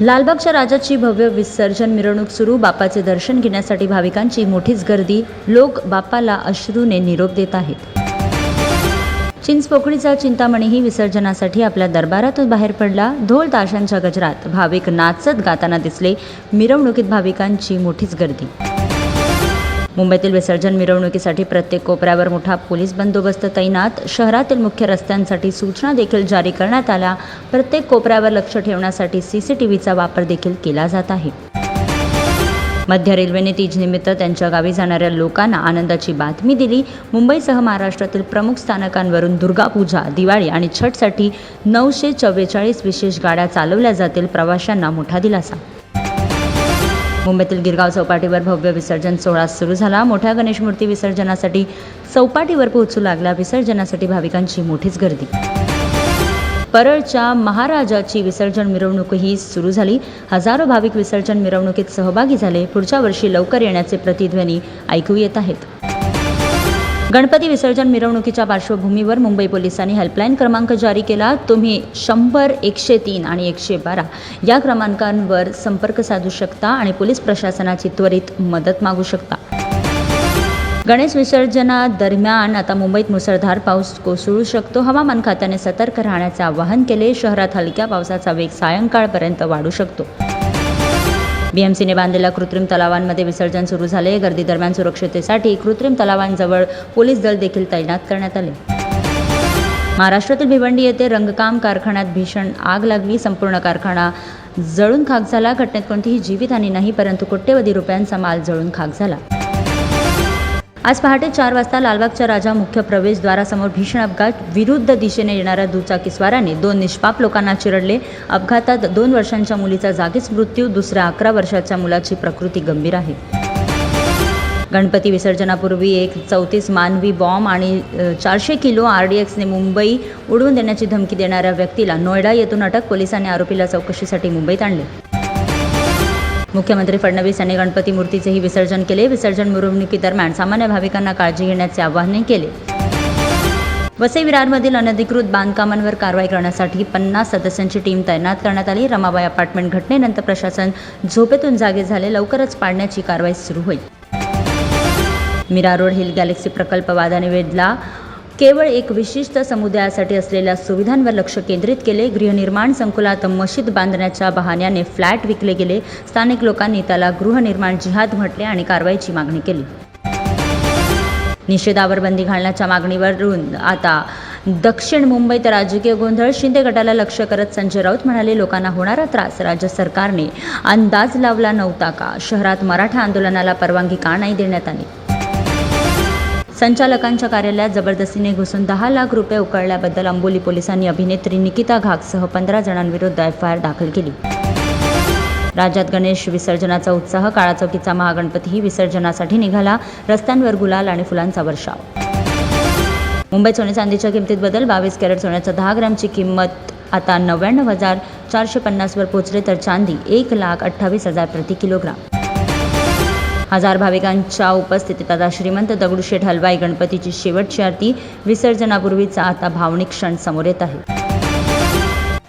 लालबागच्या राजाची भव्य विसर्जन मिरवणूक सुरू. बापाचे दर्शन घेण्यासाठी भाविकांची मोठीच गर्दी. लोक बापाला अश्रूने निरोप देत आहेत. चिंचपोकळीचा चिंतामणीही विसर्जनासाठी आपल्या दरबारातून बाहेर पडला. ढोल ताशांच्या गजरात भाविक नाचत गाताना दिसले. मिरवणुकीत भाविकांची मोठीच गर्दी. मुंबईतील विसर्जन मिरवणुकीसाठी प्रत्येक कोपऱ्यावर मोठा पोलीस बंदोबस्त तैनात. शहरातील मुख्य रस्त्यांसाठी सूचना देखील जारी करण्यात आल्या. प्रत्येक कोपऱ्यावर लक्ष ठेवण्यासाठी सीसीटीव्हीचा वापर देखील केला जात आहे. मध्य रेल्वेने तीजनिमित्त त्यांच्या गावी जाणाऱ्या लोकांना आनंदाची बातमी दिली. मुंबईसह महाराष्ट्रातील प्रमुख स्थानकांवरून दुर्गापूजा दिवाळी आणि छठसाठी नऊशे चव्वेचाळीस विशेष गाड्या चालवल्या जातील. प्रवाशांना मोठा दिलासा मुंबईतील गिरगाव चौपाटीवर भव्य विसर्जन सोहळा सुरू झाला. मोठ्या गणेश मूर्ती विसर्जनासाठी चौपाटीवर पोहोचू लागला विसर्जनासाठी भाविकांची मोठीच गर्दी. परळच्या महाराजाची विसर्जन मिरवणूकही सुरू झाली. हजारो भाविक विसर्जन मिरवणुकीत सहभागी झाले. पुढच्या वर्षी लवकर येण्याचे प्रतिध्वनी ऐकू येत आहेत. गणपती विसर्जन मिरवणुकीच्या पार्श्वभूमीवर मुंबई पोलिसांनी हेल्पलाईन क्रमांक जारी केला. तुम्ही शंभर एकशे तीन आणि एकशे बारा या क्रमांकांवर संपर्क साधू शकता आणि पोलीस प्रशासनाची त्वरित मदत मागू शकता. गणेश विसर्जनादरम्यान आता मुंबईत मुसळधार पाऊस कोसळू शकतो. हवामान खात्याने सतर्क राहण्याचे आवाहन केले. शहरात हलक्या पावसाचा वेग सायंकाळपर्यंत वाढू शकतो. बीएमसीने बांधलेल्या कृत्रिम तलावांमध्ये विसर्जन सुरू झाले. गर्दी दरम्यान कृत्रिम तलावांजवळ पोलीस दल देखील तैनात करण्यात आले. महाराष्ट्रातील भिवंडी येथे रंगकाम कारखान्यात भीषण आग लागली. संपूर्ण कारखाना जळून खाक झाला. घटनेत कोणतीही जीवितहानी नाही परंतु कोट्यवधी रुपयांचा माल जळून खाक झाला. आज पहाटे चार वाजता लालबागच्या राजा मुख्य प्रवेशद्वारासमोर भीषण अपघात. विरुद्ध दिशेने येणाऱ्या दुचाकीस्वाराने दोन निष्पाप लोकांना चिरडले. अपघातात दोन वर्षांच्या मुलीचा जागीच मृत्यू दुसऱ्या अकरा वर्षाच्या मुलाची प्रकृती गंभीर आहे. गणपती विसर्जनापूर्वी एक चौतीस मानवी बॉम्ब आणि चारशे किलो आर डी एक्सने मुंबई उडवून देण्याची धमकी देणाऱ्या व्यक्तीला नोएडा येथून अटक पोलिसांनी आरोपीला चौकशीसाठी मुंबईत आणले. मुख्यमंत्री फडणवीस यांनी गणपती मूर्तीचेही विसर्जन केले. विसर्जन मिरवणुकीदरम्यान सामान्य भाविकांना काळजी घेण्याचे आवाहन केले. वसई विरारमधील अनधिकृत बांधकामांवर कारवाई करण्यासाठी पन्नास सदस्यांची टीम तैनात करण्यात आली. रमाबाई अपार्टमेंट घटनेनंतर प्रशासन झोपेतून जागे झाले. लवकरच पाडण्याची कारवाई सुरू होईल. मीरा रोड हिल गॅलेक्सी प्रकल्प वादाने वेधला केवळ एक विशिष्ट समुदायासाठी असलेल्या सुविधांवर लक्ष केंद्रित केले. गृहनिर्माण संकुलात मशीद बांधण्याच्या बहाण्याने फ्लॅट विकले गेले. स्थानिक लोकांनी त्याला गृहनिर्माण जिहाद म्हटले आणि कारवाईची मागणी केली. निषेधावर बंदी घालण्याच्या मागणीवरून आता दक्षिण मुंबईत राजकीय गोंधळ शिंदे गटाला लक्ष करत संजय राऊत म्हणाले लोकांना होणारा त्रास राज्य सरकारने अंदाज लावला नव्हता का? शहरात मराठा आंदोलनाला परवानगी का नाही देण्यात आली? संचालकांच्या कार्यालयात जबरदस्तीने घुसून दहा लाख रुपये उकळल्याबद्दल अंबोली पोलिसांनी अभिनेत्री निकिता घागसह पंधरा जणांविरुद्ध एफ आय आर दाखल केली. राज्यात गणेश विसर्जनाचा उत्साह काळा चौकीचा महागणपतीही विसर्जनासाठी निघाला. रस्त्यांवर गुलाल आणि फुलांचा वर्षाव. मुंबईत सोने चांदीच्या किमतीत बदल बावीस कॅरेट सोन्याच्या दहा ग्रॅमची किंमत आता नव्याण्णव हजार चारशे पन्नासवर पोहोचले तर चांदी एक लाख अठ्ठावीस हजार प्रति किलोग्राम. हजार भाविकांच्या उपस्थितीत आता श्रीमंत दगडूशेठ हलवाई गणपतीची शेवटची आरती विसर्जनापूर्वीचा आता भावनिक क्षण समोर येत आहे.